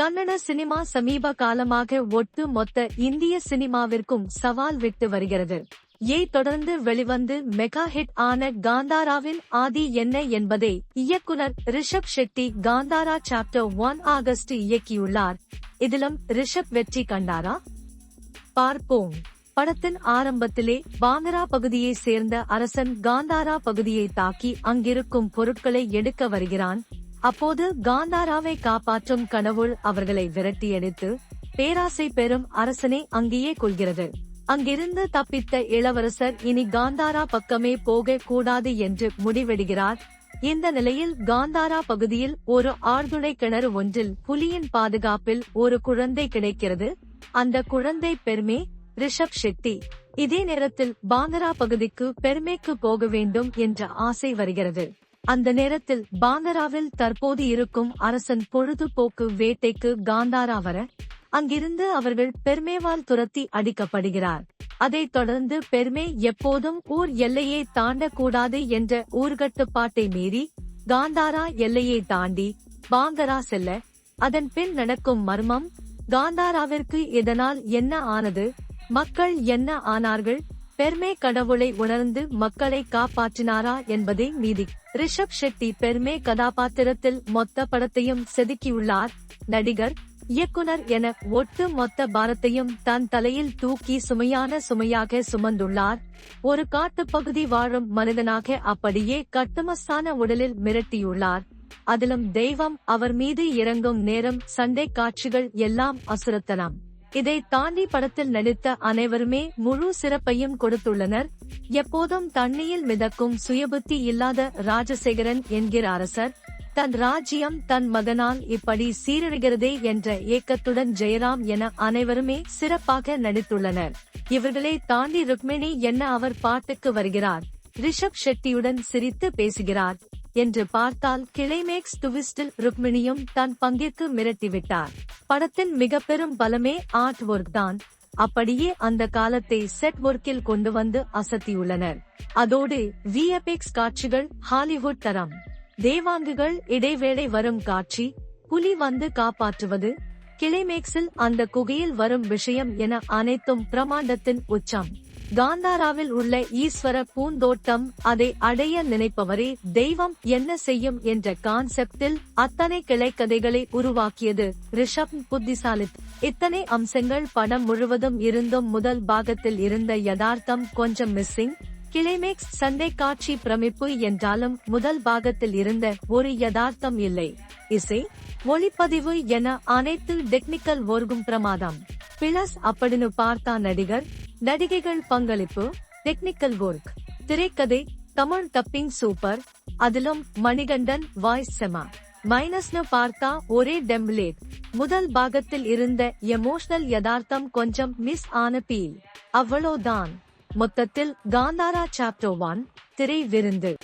Kannada cinema சமீப காலமாக ஒட்டு மொத்த இந்திய சினிமாவிற்கும் சவால் விட்டு வருகிறது. ஏ தொடர்ந்து வெளிவந்து மெகா ஹிட் ஆன காந்தாராவின் ஆதி என்ன என்பதை இயக்குனர் Rishab Shetty Kantara chapter one August இயக்கியுள்ளார். இதிலும் ரிஷப் வெற்றி கண்டாரா? பார்ப்போம். படத்தின் ஆரம்பத்திலே பாங்கரா பகுதியை சேர்ந்த அரசன் காந்தாரா பகுதியை தாக்கி அங்கிருக்கும் பொருட்களை எடுக்க வருகிறான். அப்போது காந்தாராவை காப்பாற்றும் கனவுள் அவர்களை விரட்டியடித்து பேராசை பெறும் அரசனை அங்கேயே கொள்கிறது அங்கிருந்து தப்பித்த இளவரசர் இனி காந்தாரா பக்கமே போக கூடாது என்று முடிவெடுகிறார். இந்த நிலையில் காந்தாரா பகுதியில் ஒரு ஆழ்துளை கிணறு ஒன்றில் புலியின் பாதுகாப்பில் ஒரு குழந்தை கிடைக்கிறது. அந்த குழந்தை பெருமே ரிஷப் ஷெட்டி. இதே நேரத்தில் பாந்தரா பகுதிக்கு பெருமைக்கு போக வேண்டும் என்ற ஆசை வருகிறது. அந்த நேரத்தில் பாந்தராவில் தற்போது இருக்கும் அரசன் பொழுதுபோக்கு வேட்டைக்கு காந்தாரா வர அங்கிருந்து அவர்கள் பெருமேவால் துரத்தி அடிக்கப்படுகிறார். அதைத் தொடர்ந்து பெருமே எப்போதும் ஊர் எல்லையை தாண்டக்கூடாது என்ற ஊர்கட்டுப்பாட்டை மீறி காந்தாரா எல்லையை தாண்டி பாங்கரா செல்ல அதன் பின் நடக்கும் மர்மம் காந்தாராவிற்கு இதனால் என்ன ஆனது மக்கள் என்ன ஆனார்கள் பெர்மே கடவுளை உணர்ந்து மக்களை காப்பாற்றினாரா என்பதே மீதி ரிஷப் ஷெட்டி பெர்மே கதாபாத்திரத்தில் மொத்த படத்தையும் செதுக்கியுள்ளார். நடிகர் இயக்குனர் என ஒட்டு மொத்த பாரத்தையும் தன் தலையில் தூக்கி சுமையான சுமையாக சுமந்துள்ளார். ஒரு காட்டுப்பகுதி வாழும் மனிதனாக அப்படியே கட்டுமஸ்தான உடலில் மிரட்டியுள்ளார். அதிலும் தெய்வம் அவர் மீது இறங்கும் நேரம் சண்டை காட்சிகள் எல்லாம் அசுரத்தலாம் இதை தாண்டி படத்தில் நடித்த அனைவருமே முழு சிறப்பையும் கொடுத்துள்ளனர். எப்போதும் தண்ணியில் மிதக்கும் சுயபுத்தி இல்லாத ராஜசேகரன் என்கிற அரசர் தன் ராஜ்யம் தன் மகனால் இப்படி சீரழிகிறதே என்ற ஏக்கத்துடன் ஜெயராம் என அனைவருமே சிறப்பாக நடித்துள்ளனர். இவர்களை தாண்டி ருக்மிணி என்ன அவர் பாட்டுக்கு வருகிறார்? ரிஷப் ஷெட்டியுடன் சிரித்து பேசுகிறார். என்று பார்த்தால் கிளைமேக்ஸ் டுவிஸ்டில் ருக்மிணியும் தன் பங்கிற்கு மிரட்டிவிட்டார். படத்தின் மிக பெரும் பலமே ஆர்ட் ஒர்க் தான். அப்படியே அந்த காலத்தை செட் ஒர்க்கில் கொண்டு வந்து அசத்தியுள்ளனர். அதோடு விஎப்எக்ஸ் காட்சிகள் ஹாலிவுட் தரம். தேவாங்குகள் இடைவேளை வரும் காட்சி புலி வந்து காப்பாற்றுவது கிளைமேக்ஸில் அந்த குகையில் வரும் விஷயம் என அனைத்தும் பிரமாண்டத்தின் உச்சம். காந்தாராவில் உள்ள ஈஸ்வர பூந்தோட்டம் அதை அடைய நினைப்பவரே தெய்வம் என்ன செய்யும் என்ற கான்செப்டில் அத்தனை கிளைக்கதைகளை உருவாக்கியது ரிஷப் புத்திசாலித். இத்தனை அம்சங்கள் படம் முழுவதும் இருந்தும் முதல் பாகத்தில் இருந்த யதார்த்தம் கொஞ்சம் மிஸ்ஸிங் கிளைமேக்ஸ் சண்டை காட்சி பிரமிப்பு என்றாலும் முதல் பாகத்தில் இருந்த ஒரு யதார்த்தம் இல்லை. இசை ஒளிப்பதிவு என அனைத்து டெக்னிக்கல் ஒர்கும் பிரமாதம். பிளஸ் அப்படின்னு பார்த்தா நடிகர் நடிகைகள் பங்களிப்பு டெக்னிக்கல் ஒர்க் திரைக்கதை தமிழ் டப்பிங் சூப்பர் அதிலும் மணிகண்டன் வாய்ஸ் செமா மைனஸ்னு பார்த்தா ஒரே டெம்ப்ளேட் முதல் பாகத்தில் இருந்த எமோஷனல் யதார்த்தம் கொஞ்சம் மிஸ் ஆன பீல் அவ்வளோதான். மொத்தத்தில் காந்தாரா சாப்டர் ஒன் திரை விருந்து.